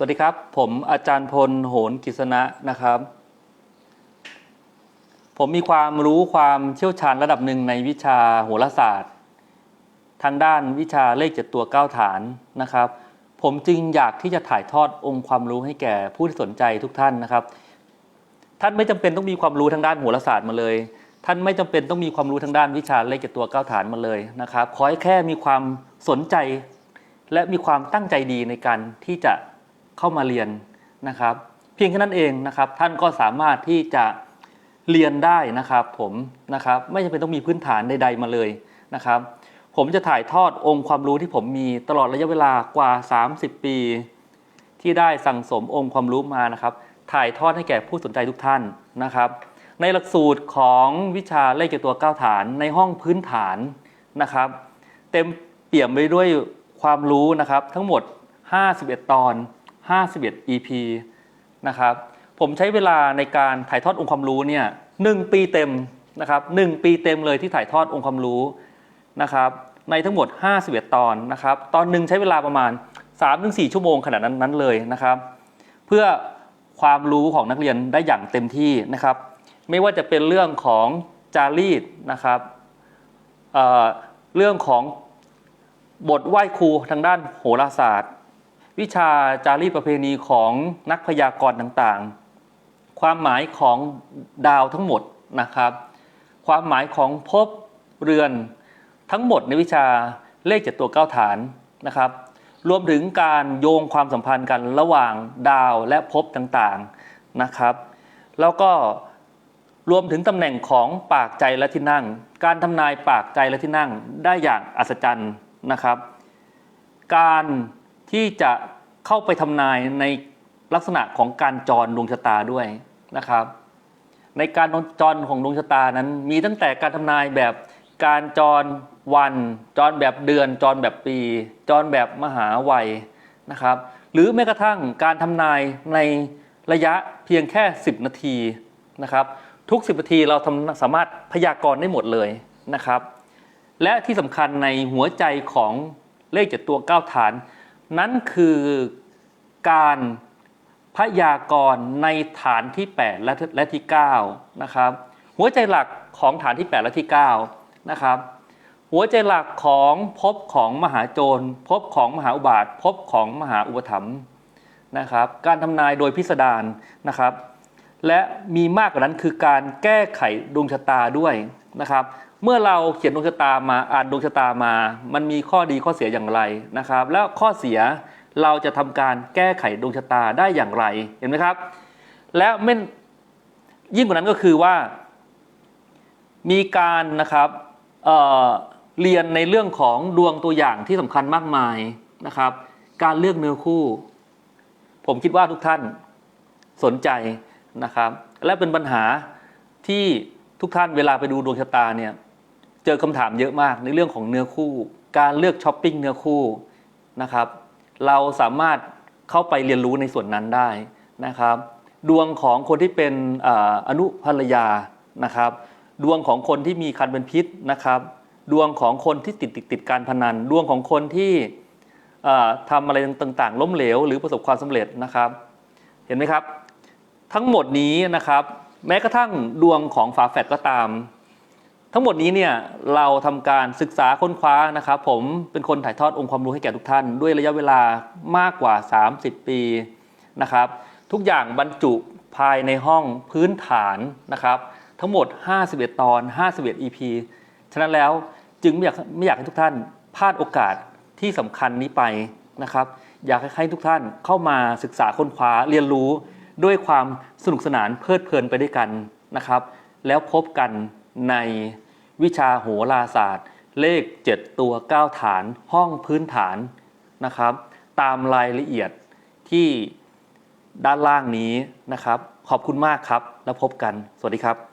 สวัสดีครับ ผมอาจารย์พลโหนกิษณะนะครับ ผมมีความรู้ความเชี่ยวชาญระดับหนึ่งในวิชาโหราศาสตร์ ทางด้านวิชาเลขเจ็ดตัวเก้าฐานนะครับ ผมจึงอยากที่จะถ่ายทอดองค์ความรู้ให้แก่ผู้ที่สนใจทุกท่านนะครับ ท่านไม่จำเป็นต้องมีความรู้ทางด้านโหราศาสตร์มาเลย ท่านไม่จำเป็นต้องมีความรู้ทางด้านวิชาเลขเจ็ดตัวเก้าฐานมาเลยนะครับขอให้แค่มีความสนใจ และมีความตั้งใจดีในการที่จะ เข้ามาเรียนนะครับ เพียงแค่นั้นเองนะครับ ท่านก็สามารถที่จะเรียนได้นะครับผมนะครับไม่จำเป็นต้องมีพื้นฐานใด ๆ มาเลยนะครับ ผมจะถ่ายทอดองค์ความรู้ที่ผมมีตลอดระยะเวลากว่า 30 ปี ที่ได้สั่งสมองค์ความรู้มานะครับ ถ่ายทอดให้แก่ผู้สนใจทุกท่านนะครับ ในหลักสูตรของวิชาเลขเกี่ยวตัวก้าฐานในห้องพื้นฐานนะครับ เต็มเปี่ยมไปด้วยความรู้นะครับ ทั้งหมด 51 ตอน 51 EP นะครับผมใช้เวลาในการถ่ายทอดองค์ความรู้เนี่ยหปีเต็มนะครับหปีเต็มเลยที่ถ่ายทอดองค์ความรู้นะครับในทั้งหมด 51 ตอนนะครับตอนหนึ่งใช้เวลาประมาณ 3-4 ชั่วโมงขนาดนั้นนั้นเลยนะครับ เพื่อความรู้ของนักเรียนได้อย่างเต็มที่นะครับ ไม่ว่าจะเป็นเรื่องของจารีตนะครับเเรื่องของบทไหว้ครูทางด้านโหราศาสตร์ วิชาจารีตประเพณีของนักพยากรณ์ต่างๆ ความหมายของดาวทั้งหมดนะครับ ความหมายของภพเรือนทั้งหมดในวิชาเลขเจ็ดตัวเก้าฐานนะครับ รวมถึงการโยงความสัมพันธ์กันระหว่างดาวและภพต่างๆนะครับ แล้วก็รวมถึงตำแหน่งของปากใจและที่นั่ง การทำนายปากใจและที่นั่งได้อย่างอัศจรรย์นะครับ การ ที่จะเข้าไปทำนายในลักษณะของการจรดวงชะตาด้วยนะครับ ในการจรของดวงชะตานั้นมีตั้งแต่การทำนายแบบการจรวัน จรแบบเดือน จรแบบปี จรแบบมหาวัยนะครับ หรือแม้กระทั่งการทำนายในระยะเพียงแค่ 10 นาทีนะครับ ทุก 10 นาทีเราทำสามารถพยากรณ์ได้หมดเลยนะครับ และที่สำคัญในหัวใจของเลขเจ็ดตัวเก้าฐาน นั้นคือการพยากรณ์ในฐานที่ 8 และและที่9นะครับหัวใจหลักของฐานที่ 8 และที่9นะครับหัวใจหลักของภพของมหาโจรภพของมหาอุบาทภพของมหาอุปถัมภ์นะครับการทำนายโดยพิสดารนะครับ และมีมากกว่านั้นคือการแก้ไขดวงชะตาด้วยนะครับ เมื่อเราเขียนดวงชะตามาอ่านดวงชะตามา มันมีข้อดีข้อเสียอย่างไรนะครับ แล้วข้อเสียเราจะทำการแก้ไขดวงชะตาได้อย่างไรเห็นไหมครับ และไม่ยิ่งกว่านั้นก็คือว่า มีการนะครับเเรียนในเรื่องของดวงตัวอย่างที่สำคัญมากมายนะครับ การเลือกเนื้อคู่ ผมคิดว่าทุกท่านสนใจนะครับ และเป็นปัญหาที่ทุกท่านเวลาไปดูดวงชะตาเนี่ย เจอคำถามเยอะมากในเรื่องของเนื้อคู่ การเลือกช้อปปิ้งเนื้อคู่นะครับ เราสามารถเข้าไปเรียนรู้ในส่วนนั้นได้นะครับ ดวงของคนที่เป็นออนุภรรยานะครับ ดวงของคนที่มีคันเป็นพิษนะครับ ดวงของคนที่ติดติดติดการพนัน ดวงของคนที่อ่าทำอะไรต่างๆ ล้มเหลว หรือประสบความสำเร็จนะครับ เห็นไหมครับ ทั้งหมดนี้นะครับ แม้กระทั่งดวงของฝาแฝดก็ตาม ทั้งหมดนี้เนี่ยเราทำการศึกษาค้นคว้านะครับผมเป็นคนถ่ายทอดองค์ความรู้ให้แก่ทุกท่าน ด้วยระยะเวลามากกว่า 30 ปีนะครับ ทุกอย่างบรรจุภายในห้องพื้นฐานนะครับ ทั้งหมด 51 ตอน 51 EP ฉะนั้นแล้วจึงไม่อยากไม่อยากให้ทุกท่านพลาดโอกาสที่สำคัญนี้ไปนะครับ อยากให้ทุกท่านเข้ามาศึกษาค้นคว้าเรียนรู้ด้วยความสนุกสนานเพลิดเพลินไปด้วยกันนะครับ แล้วพบกัน ในวิชาโหราศาสตร์ เลข 7 ตัว 9 ฐานห้องพื้นฐานนะครับ ตามรายละเอียดที่ด้านล่างนี้นะครับ ขอบคุณมากครับ แล้วพบกัน สวัสดีครับ